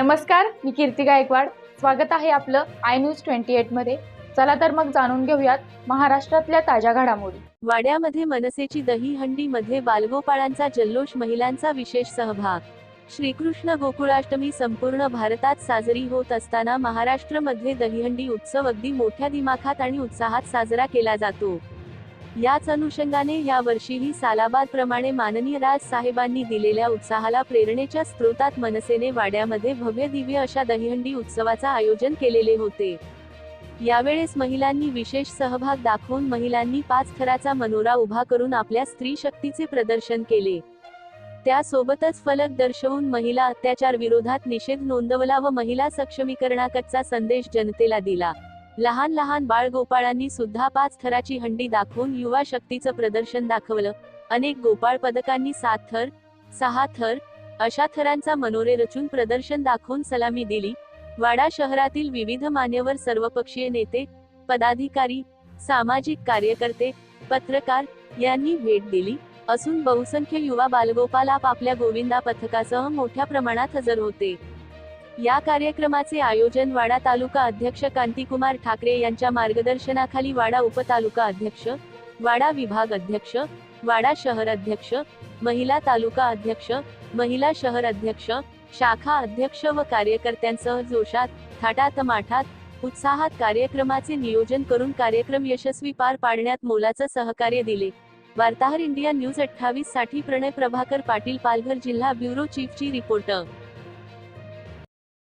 नमस्कार मी कीर्ती गायकवाड. स्वागत आहे आपलं आय न्यूज ट्वेंटी एटमध्ये. चला तर मग जाणून घेऊयात महाराष्ट्रातल्या ताज्या घडामोडी. वाड्यामध्ये मनसेची दहीहंडी मध्ये बालगोपाळांचा जल्लोष महिलांचा विशेष सहभाग. श्रीकृष्ण गोकुळाष्टमी संपूर्ण भारतात साजरी होत असताना महाराष्ट्रमध्ये दहीहंडी उत्सव अगदी मोठ्या दिमाखात आणि उत्साहात साजरा केला जातो. याच अनुषंगाने यावर्षीही सालाबाद प्रमाणे माननीय राज साहेबांनी दिलेल्या उत्साहाला प्रेरणेच्या स्रोतात मनसेने वाड्यामध्ये भव्य दिव्य अशा दहीहंडी उत्सवाचा आयोजन केलेले होते. यावेळेस महिलांनी विशेष सहभाग दाखवून महिलांनी पाच थराचा मनोरा उभा करून आपल्या स्त्री शक्तीचे प्रदर्शन केले. त्यासोबतच फलक दर्शवून महिला अत्याचार विरोधात निषेध नोंदवला व महिला सक्षमीकरणाकचा संदेश जनतेला दिला. लहान लहान बाळगोपाळांनी सुद्धा पाच थराची हंडी दाखवून युवा शक्तीचं प्रदर्शन दाखवलं. अनेक गोपाळ पदकांनी सात थर सहा थर अशा थरांचा मनोरे रचून प्रदर्शन दाखवून सलामी दिली. वाडा शहरातील विविध मान्यवर सर्वपक्षीय नेते पदाधिकारी सामाजिक कार्यकर्ते पत्रकार यांनी भेट दिली. असून बहुसंख्य युवा बालगोपाल आपापल्या गोविंदा पथकासह मोठ्या प्रमाणात हजर होते. या कार्यक्रमाचे आयोजन वाडा तालुका अध्यक्ष कांतिकुमार ठाकरे यांच्या मार्गदर्शनाखाली वाडा उपतालुका अध्यक्ष वाडा विभाग अध्यक्ष वाडा शहर अध्यक्ष महिला तालुका अध्यक्ष महिला शहर अध्यक्ष शाखा अध्यक्ष व कार्यकर्त्यांसह जोशात थाटात माठात उत्साहात कार्यक्रमाचे नियोजन करून कार्यक्रम यशस्वी पार पाडण्यात मोलाचं सहकार्य दिले. वार्ताहर इंडिया न्यूज अठ्ठावीससाठी प्रणय प्रभाकर पाटील पालघर जिल्हा ब्युरो चीफची रिपोर्टर